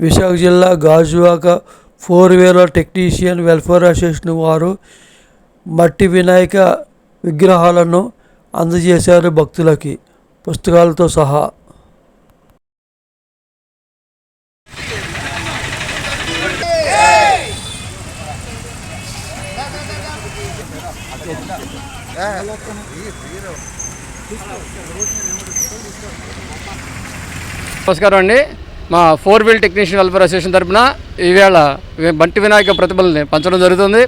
విశాఖ జిల్లా Gajuwaka four wheel technician welfare association వారు మట్టి వినాయక విగ్రహాలను అందజేశారు భక్తులకి. పుస్తకాలతో సహా. నమస్కారం అండి. మా four wheel technician welfare association తరపున ఈవేళ బంటి వినాయక ప్రతిభల్ని పంచడం జరుగుతుంది.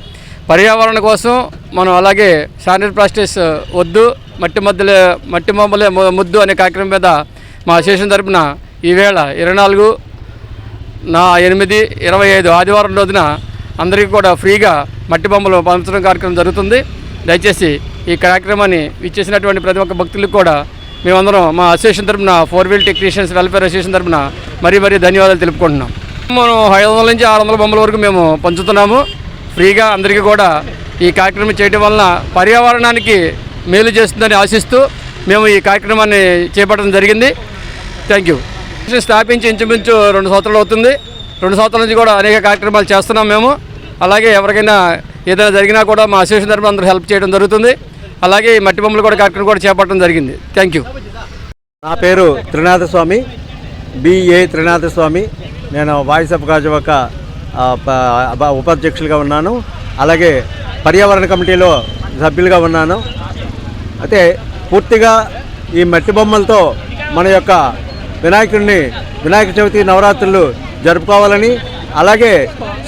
పర్యావరణ కోసం మనం అలాగే శానిటరీ ప్లాస్టిక్స్ వద్దు మట్టి మధ్యలో మట్టి మొమ్మలే ముద్దు అనే కార్యక్రమం మీద మా అసోసియేషన్ తరపున ఈవేళ ఇరవై నాలుగు నా ఎనిమిది ఇరవై ఐదు ఆదివారం రోజున అందరికీ కూడా ఫ్రీగా మట్టి బొమ్మలు పంచడం కార్యక్రమం జరుగుతుంది. దయచేసి ఈ కార్యక్రమాన్ని ఇచ్చేసినటువంటి ప్రతి ఒక్క భక్తులకు కూడా మేమందరం మా అసోసియేషన్ తరపున four wheel technicians welfare association తరపున మరీ మరీ ధన్యవాదాలు తెలుపుకుంటున్నాం. మనం ఐదు వందల నుంచి ఆరు వందల బొమ్మల వరకు మేము పంచుతున్నాము. ఫ్రీగా అందరికీ కూడా ఈ కార్యక్రమం చేయడం వలన పర్యావరణానికి మేలు చేస్తుందని ఆశిస్తూ మేము ఈ కార్యక్రమాన్ని చేపట్టడం జరిగింది. థ్యాంక్ యూ స్థాపించి ఇంచుమించు రెండు సంవత్సరాలు అవుతుంది. రెండు సంవత్సరాల నుంచి కూడా అనేక కార్యక్రమాలు చేస్తున్నాం మేము. అలాగే ఎవరికైనా ఏదైనా జరిగినా కూడా మా అసోసియేషన్ తరపున అందరూ హెల్ప్ చేయడం జరుగుతుంది. అలాగే ఈ మట్టి బొమ్మలు కూడా కార్యక్రమం కూడా చేపట్టడం జరిగింది. థ్యాంక్ యూ నా పేరు త్రినాథ స్వామి బిఏ త్రినాథ స్వామి నేను వాయిస్ ఆఫ్ గాజువాక ఉపాధ్యక్షులుగా ఉన్నాను. అలాగే పర్యావరణ కమిటీలో సభ్యులుగా ఉన్నాను. అయితే పూర్తిగా ఈ మట్టి బొమ్మలతో మన యొక్క వినాయకుడిని వినాయక చవితి నవరాత్రులు జరుపుకోవాలని అలాగే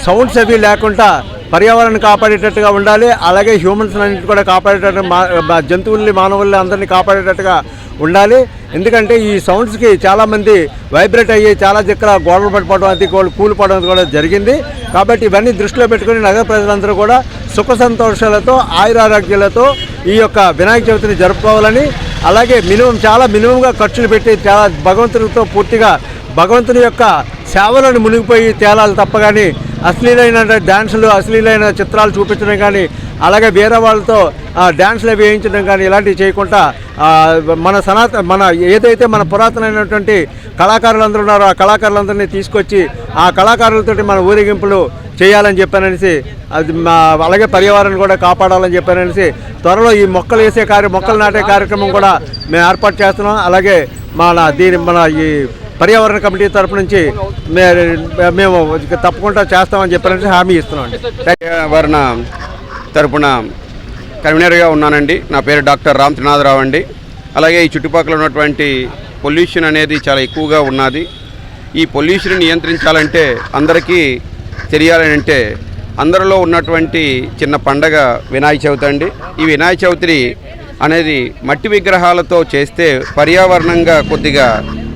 సౌండ్స్ అవి లేకుండా పర్యావరణం కాపాడేటట్టుగా ఉండాలి. అలాగే హ్యూమన్స్ అన్నింటి కూడా కాపాడేటట్టు మా జంతువుల్ని మానవుల్ని అందరినీ కాపాడేటట్టుగా ఉండాలి. ఎందుకంటే ఈ సౌండ్స్కి చాలామంది వైబ్రేట్ అయ్యి చాలా దగ్గర గోడలు పడిపోవడం అది కూడా కూలిపోవడం కూడా జరిగింది. కాబట్టి ఇవన్నీ దృష్టిలో పెట్టుకుని నగర ప్రజలందరూ కూడా సుఖ సంతోషాలతో ఆయురారోగ్యాలతో ఈ యొక్క వినాయక చవితిని జరుపుకోవాలని అలాగే మినిమం చాలా మినిమంగా ఖర్చులు పెట్టి చాలా భగవంతుడితో పూర్తిగా భగవంతుని యొక్క సేవలను మునిగిపోయి తేలాలి తప్ప కానీ అశ్లీలైన డ్యాన్సులు అశ్లీలైన చిత్రాలు చూపించడం కానీ అలాగే వేరే వాళ్ళతో ఆ, డ్యాన్సులు వేయించడం కానీ ఇలాంటివి చేయకుండా మన సనాత మన ఏదైతే మన పురాతనమైనటువంటి కళాకారులందరూ ఉన్నారో ఆ కళాకారులందరినీ తీసుకొచ్చి ఆ కళాకారులతోటి మన ఊరేగింపులు చేయాలని చెప్పాననేసి అది మా అలాగే పర్యావరణం కూడా కాపాడాలని చెప్పాననేసి త్వరలో ఈ మొక్కలు వేసే కార్య మొక్కలు నాటే కార్యక్రమం కూడా మేము ఏర్పాటు చేస్తున్నాం. అలాగే మన దీని మన ఈ పర్యావరణ కమిటీ తరపు నుంచి మే- మేము తప్పకుండా చేస్తామని చెప్పారని హామీ ఇస్తున్నాం పర్యావరణ తరపున కన్వీనర్గా ఉన్నానండి. నా పేరు డాక్టర్ రామ్ త్రినాథరావు అండి. అలాగే ఈ చుట్టుపక్కల ఉన్నటువంటి పొల్యూషన్ అనేది చాలా ఎక్కువగా ఉన్నది. ఈ పొల్యూషన్ నియంత్రించాలంటే అందరికీ తెలియాలని అంటే అందరిలో ఉన్నటువంటి చిన్న పండగ వినాయక చవితి అండి. ఈ వినాయక చవితి అనేది మట్టి విగ్రహాలతో చేస్తే పర్యావరణంగా కొద్దిగా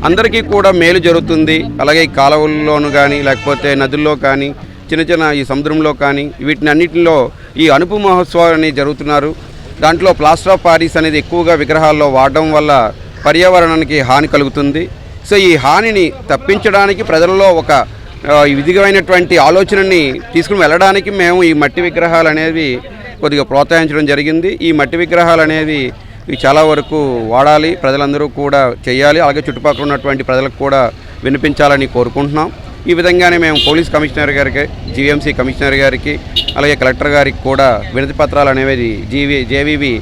అందరికీ కూడా మేలు జరుగుతుంది. అలాగే ఈ కాలువల్లోనూ కానీ లేకపోతే నదుల్లో కానీ చిన్న చిన్న ఈ సముద్రంలో కానీ వీటిని అన్నిటిలో ఈ అనుపు మహోత్సవాలు అనేవి జరుగుతున్నారు. దాంట్లో ప్లాస్టర్ ఆఫ్ పారిస్ అనేది ఎక్కువగా విగ్రహాల్లో వాడడం వల్ల పర్యావరణానికి హాని కలుగుతుంది. సో ఈ హానిని తప్పించడానికి ప్రజల్లో ఒక విధిగమైనటువంటి ఆలోచనని తీసుకుని వెళ్ళడానికి మేము ఈ మట్టి విగ్రహాలు అనేవి కొద్దిగా ప్రోత్సహించడం జరిగింది. ఈ మట్టి విగ్రహాలు అనేవి ఇవి చాలా వరకు వాడాలి ప్రజలందరూ కూడా చేయాలి. అలాగే చుట్టుపక్కల ఉన్నటువంటి ప్రజలకు కూడా వినిపించాలని కోరుకుంటున్నాం. ఈ విధంగానే మేము పోలీస్ కమిషనర్ గారికి జీవీఎంసీ కమిషనర్ గారికి అలాగే కలెక్టర్ గారికి కూడా వినతి పత్రాలు అనేవి జీవీ జేవీవి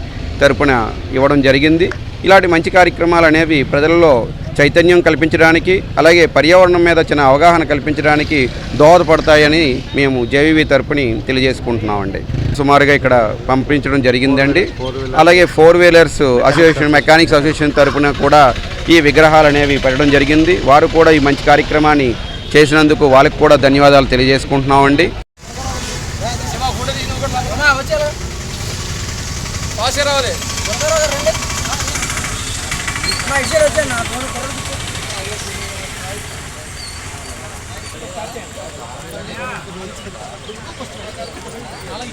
తరపున ఇవ్వడం జరిగింది. ఇలాంటి మంచి కార్యక్రమాలు అనేవి ప్రజల్లో చైతన్యం కల్పించడానికి అలాగే పర్యావరణం మీద చిన్న అవగాహన కల్పించడానికి దోహదపడతాయని మేము జేవీవీ తరపుని తెలియజేసుకుంటున్నామండి. సుమారుగా ఇక్కడ పంపించడం జరిగిందండి. అలాగే four wheelers association mechanics association తరపున కూడా ఈ విగ్రహాలు అనేవి పెట్టడం జరిగింది. వారు కూడా ఈ మంచి కార్యక్రమాన్ని చేసినందుకు వాళ్ళకి కూడా ధన్యవాదాలు తెలియజేసుకుంటున్నామండి. రావాలి అలాగే